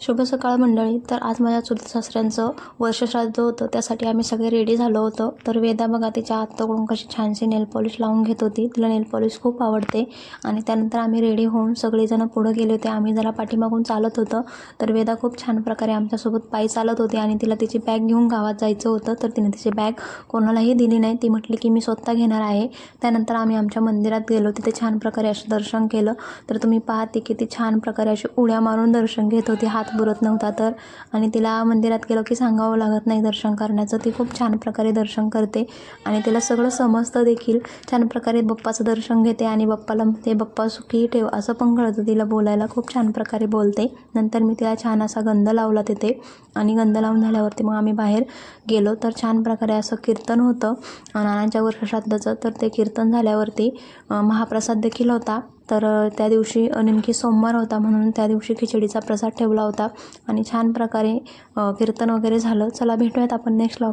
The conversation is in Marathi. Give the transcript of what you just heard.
शुभ सकाळ मंडळी तर आज माझ्या चुलत सासऱ्यांचं वर्षश्राद्ध होतं. त्यासाठी आम्ही सगळे रेडी झालो होतो. तर वेदा बघा तिच्या आत्ताकडून कशी छानशी नेल पॉलिश लावून घेत होती. तिला नेल पॉलिश खूप आवडते. आणि त्यानंतर आम्ही रेडी होऊन सगळेजण पुढं गेले होते. आम्ही जरा पाठीमागून चालत होतं. तर वेदा खूप छान प्रकारे आमच्यासोबत पायी चालत होती आणि तिला तिची बॅग घेऊन गावात जायचं होतं. तर तिने तिची बॅग कोणालाही दिली नाही. ती म्हटली की मी स्वतः घेणार आहे. त्यानंतर आम्ही आमच्या मंदिरात गेलो. तिथे छान प्रकारे असं दर्शन केलं. तर तुम्ही पाहते की ती छान प्रकारे अशी उड्या मारून दर्शन घेत होती. हात बुरत नव्हता तर. आणि तिला मंदिरात गेलो की सांगावं लागत नाही दर्शन करण्याचं. ती खूप छान प्रकारे दर्शन करते. आणि तिला सगळं समजतं देखील. छान प्रकारे बाप्पाचं दर्शन घेते आणि बाप्पाला ते बाप्पा सुखी ठेव. असं पण कळतं तिला बोलायला. खूप छान प्रकारे बोलते. नंतर मी तिला छान असा गंध लावला तिथे. आणि गंध लावून झाल्यावरती मग आम्ही बाहेर गेलो. तर छान प्रकारे असं कीर्तन होतं. नानांच्या वर्षश्राद्धाचं तर ते कीर्तन झाल्यावरती महाप्रसाद देखील होता. तर त्या दिवशी नेमकी सोमवार होता म्हणून त्या दिवशी खिचडीचा प्रसाद ठेवला होता. आणि छान प्रकारे कीर्तन वगैरे झालं. चला भेटूयात आपण नेक्स्ट लॉग